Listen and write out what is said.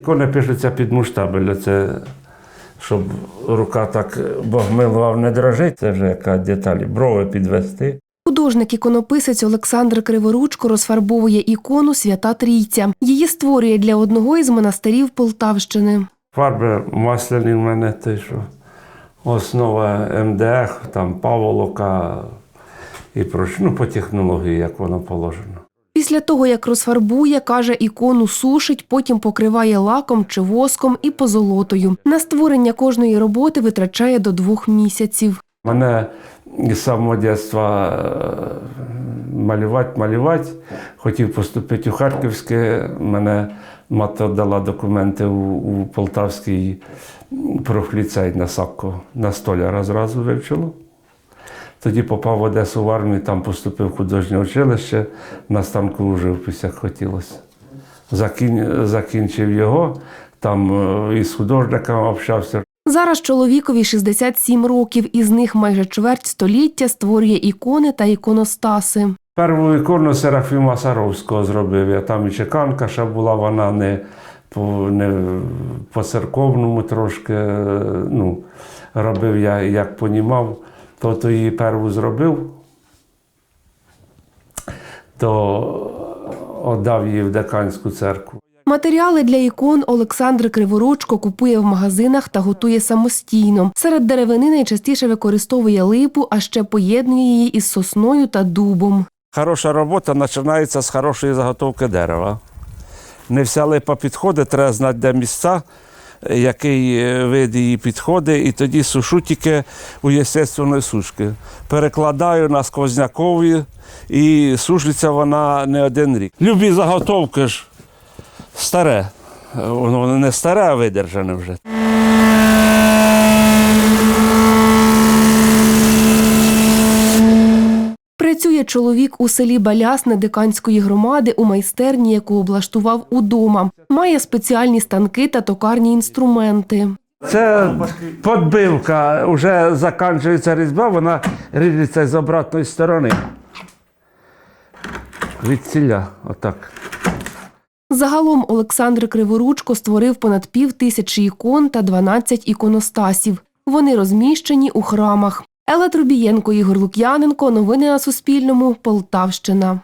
Ікони пишуться під муштабель. Це щоб рука так Бог милував не дрожить. Це вже яка деталь. Брови підвести. Художник-іконописець Олександр Криворучко розфарбовує ікону Свята Трійця. Її створює для одного із монастирів Полтавщини. Фарби масляні в мене те, що основа МДФ, там паволока і проч, ну, по технології, як воно положено. Після того, як розфарбує, каже, ікону сушить, потім покриває лаком чи воском і позолотою. На створення кожної роботи витрачає до двох місяців. Мене з самого дитинства е, малювати, малювати. Хотів поступити у Харківське. Мене мати дала документи у, у Полтавський профліцей на Сакко. На столяра зразу вивчило. Тоді попав в Одесу в армію, там поступив в художнє училище, на станку живописі як хотілося. Закін, закінчив його, там е, із художниками общався. Зараз чоловікові 67 років, із них майже чверть століття створює ікони та іконостаси. Перву ікону Серафіма Саровського зробив. Я там і чеканка ще була, вона не по, не по церковному трошки. е, Ну, робив я, як понімав, то, то її перву зробив, то віддав її в деканську церкву. Матеріали для ікон Олександр Криворучко купує в магазинах та готує самостійно. Серед деревини найчастіше використовує липу, а ще поєднує її із сосною та дубом. Хороша робота починається з хорошої заготовки дерева. Не вся липа підходить, треба знати, де місця, який е, вид її підходить, і тоді сушу тільки у єстественної сушки. Перекладаю на сквознякові і сушиться вона не один рік. Любі заготовки ж старе. Е, Воно не старе, а видержане вже. Працює чоловік у селі Балясне Диканської громади у майстерні, яку облаштував удома. Має спеціальні станки та токарні інструменти. Це подбивка, вже закінчується різьба, вона ріжеться з обратної сторони. Від ціля, отак. Загалом Олександр Криворучко створив понад пів тисячі ікон та 12 іконостасів. Вони розміщені у храмах. Елла Трубієнко, Ігор Лук'яненко. Новини на Суспільному. Полтавщина.